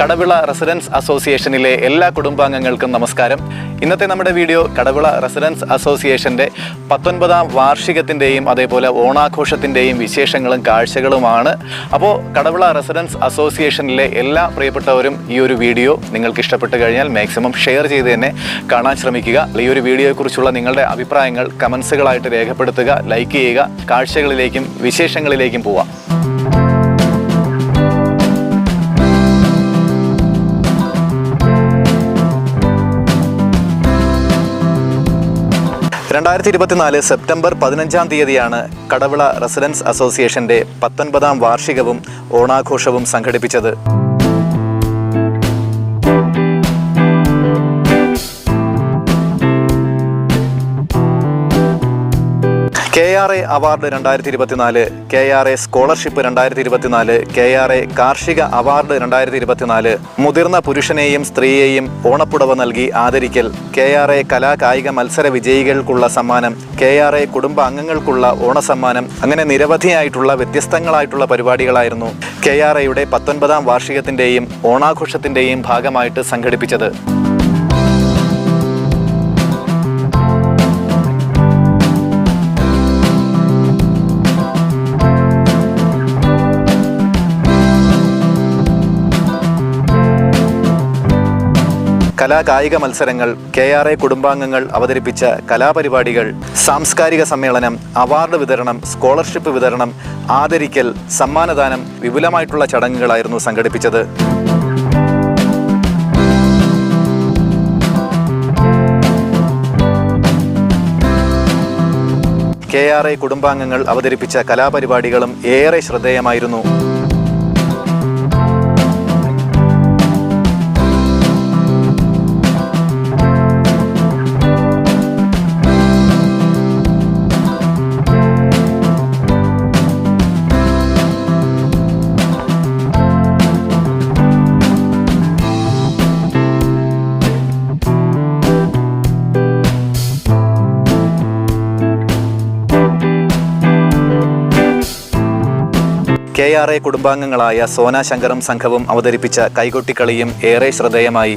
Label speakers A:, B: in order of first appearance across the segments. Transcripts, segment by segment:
A: Kadavila residence അസോസിയേഷനിലെ എല്ലാ കുടുംബാംഗങ്ങൾക്കും നമസ്കാരം. ഇന്നത്തെ നമ്മുടെ വീഡിയോ കടവിള റെസിഡൻസ് അസോസിയേഷന്റെ പത്തൊൻപതാം വാർഷികത്തിന്റെയും അതേപോലെ ഓണാഘോഷത്തിന്റെയും വിശേഷങ്ങളും കാഴ്ചകളുമാണ്. അപ്പോൾ കടവിള റെസിഡൻസ് അസോസിയേഷനിലെ എല്ലാ പ്രിയപ്പെട്ടവരും ഈ ഒരു വീഡിയോ നിങ്ങൾക്ക് ഇഷ്ടപ്പെട്ട് കഴിഞ്ഞാൽ മാക്സിമം ഷെയർ ചെയ്ത് തന്നെ കാണാൻ ശ്രമിക്കുക. ഈ ഒരു വീഡിയോയെക്കുറിച്ചുള്ള നിങ്ങളുടെ അഭിപ്രായങ്ങൾ കമൻസുകളായിട്ട് രേഖപ്പെടുത്തുക ലൈക്ക് ചെയ്യുക കാഴ്ചകളിലേക്കും വിശേഷങ്ങളിലേക്കും പോവാം. രണ്ടായിരത്തി ഇരുപത്തിനാല് സെപ്റ്റംബർ പതിനഞ്ചാം തീയതിയാണ് കടവിള റെസിഡൻസ് അസോസിയേഷന്റെ പത്തൊൻപതാം വാർഷികവും ഓണാഘോഷവും സംഘടിപ്പിച്ചത്. കെ ആർ എ അവാർഡ് രണ്ടായിരത്തി ഇരുപത്തിനാല് കെ ആർ എ സ്കോളർഷിപ്പ് രണ്ടായിരത്തി ഇരുപത്തിനാല് കെ ആർ എ കാർഷിക അവാർഡ് രണ്ടായിരത്തി ഇരുപത്തിനാല് മുതിർന്ന പുരുഷനെയും സ്ത്രീയെയും ഓണപ്പുടവ നൽകി ആദരിക്കൽ കെ ആർ എ കലാകായിക മത്സര വിജയികൾക്കുള്ള സമ്മാനം കെ ആർ എ കുടുംബ അംഗങ്ങൾക്കുള്ള ഓണസമ്മാനം അങ്ങനെ നിരവധിയായിട്ടുള്ള വ്യത്യസ്തങ്ങളായിട്ടുള്ള പരിപാടികളായിരുന്നു കെ ആർ എയുടെ പത്തൊൻപതാം വാർഷികത്തിന്റെയും ഓണാഘോഷത്തിന്റെയും ഭാഗമായിട്ട് സംഘടിപ്പിച്ചത്. കലാ കായിക മത്സരങ്ങൾ കെ ആർ എ കുടുംബാംഗങ്ങൾ അവതരിപ്പിച്ച കലാപരിപാടികൾ സാംസ്കാരിക സമ്മേളനം അവാർഡ് വിതരണം സ്കോളർഷിപ്പ് വിതരണം ആദരിക്കൽ സമ്മാനദാനം വിപുലമായിട്ടുള്ള ചടങ്ങുകളായിരുന്നു സംഘടിപ്പിച്ചത്. കെ ആർ എ കുടുംബാംഗങ്ങൾ അവതരിപ്പിച്ച കലാപരിപാടികളും ഏറെ ശ്രദ്ധേയമായിരുന്നു. കെ ആർ എ കുടുംബാംഗങ്ങളായ സോന ശങ്കറും സംഘവും അവതരിപ്പിച്ച കൈകൊട്ടിക്കളിയും ഏറെ ശ്രദ്ധേയമായി.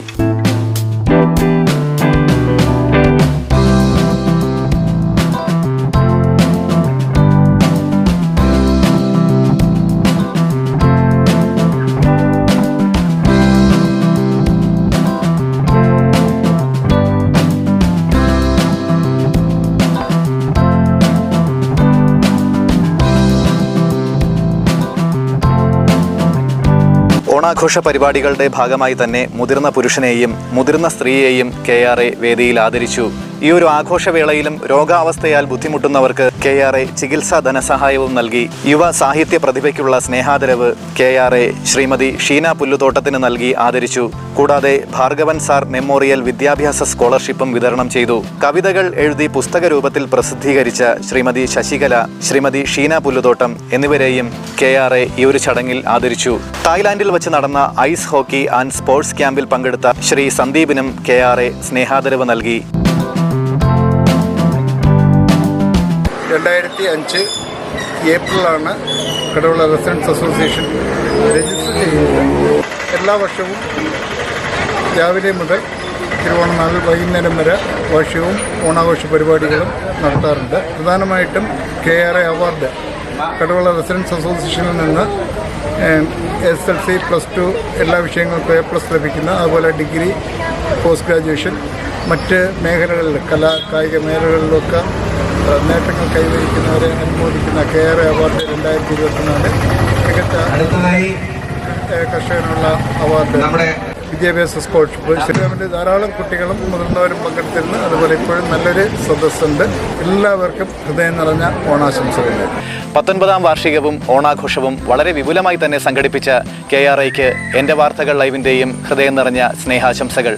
A: ഓണാഘോഷ പരിപാടികളുടെ ഭാഗമായി തന്നെ മുതിർന്ന പുരുഷനെയും മുതിർന്ന സ്ത്രീയെയും കെ ആർ എ വേദിയിൽ ആദരിച്ചു. ഈ ഒരു ആഘോഷവേളയിലും രോഗാവസ്ഥയാൽ ബുദ്ധിമുട്ടുന്നവർക്ക് കെ ആർ എ ചികിത്സാ ധനസഹായവും നൽകി. യുവ സാഹിത്യ പ്രതിഭയ്ക്കുള്ള സ്നേഹാദരവ് K R A Shrimati Sheena പുല്ലുതോട്ടത്തിന് നൽകി ആദരിച്ചു. കൂടാതെ ഭാർഗവൻ സാർ മെമ്മോറിയൽ വിദ്യാഭ്യാസ സ്കോളർഷിപ്പും വിതരണം ചെയ്തു. കവിതകൾ എഴുതി പുസ്തക രൂപത്തിൽ പ്രസിദ്ധീകരിച്ച ശ്രീമതി ശശികല ശ്രീമതി ഷീന പുല്ലുതോട്ടം എന്നിവരെയും കെ ആർ എ ഈ ഒരു ചടങ്ങിൽ ആദരിച്ചു. തായ്ലാന്റിൽ വെച്ച് നടന്ന ഐസ് ഹോക്കി ആൻഡ് സ്പോർട്സ് ക്യാമ്പിൽ പങ്കെടുത്ത ശ്രീ സന്ദീപിനും കെ ആർ എ സ്നേഹാദരവ് നൽകി.
B: രണ്ടായിരത്തി അഞ്ച് ഏപ്രിലാണ് കടവുള്ള റെസിഡൻസ് അസോസിയേഷൻ രജിസ്റ്റർ ചെയ്യുന്നത് എല്ലാ വർഷവും രാവിലെ മുതൽ തിരുവോണനാൾ വൈകുന്നേരം വരെ വർഷവും ഓണാഘോഷ പരിപാടികളും നടത്താറുണ്ട്. പ്രധാനമായിട്ടും കെ ആർ എ അവാർഡ് കടവുള്ള റെസിഡൻസ് അസോസിയേഷനിൽ നിന്ന് S L C plus two എല്ലാ വിഷയങ്ങൾക്കും എ പ്ലസ് ലഭിക്കുന്ന അതുപോലെ ഡിഗ്രി പോസ്റ്റ് ഗ്രാജുവേഷൻ മറ്റ് മേഖലകളിൽ കലാ കായിക മേഖലകളിലൊക്കെ നേട്ടങ്ങൾ കൈവരിക്കുന്നവരെ അനുമോദിക്കുന്ന കെ ആർ എ അവാർഡ് രണ്ടായിരത്തി ഇരുപത്തിനാല് മികച്ച കർഷകനുള്ള അവാർഡ്
C: നമ്മുടെ
B: വിദ്യാഭ്യാസ സ്കോളർഷിപ്പ് ശ്രീരാമിന്റെ ധാരാളം കുട്ടികളും മുതിർന്നവരും പങ്കെടുത്തിരുന്നു. അതുപോലെ ഇപ്പോഴും നല്ലൊരു സദസ്സുണ്ട്. എല്ലാവർക്കും ഹൃദയം നിറഞ്ഞ ഓണാശംസകൾ.
A: പത്തൊൻപതാം വാർഷികവും ഓണാഘോഷവും വളരെ വിപുലമായി തന്നെ സംഘടിപ്പിച്ച കെ ആർ ഐക്ക് എന്റെ വാർത്തകൾ ലൈവിന്റെയും ഹൃദയം നിറഞ്ഞ സ്നേഹാശംസകൾ.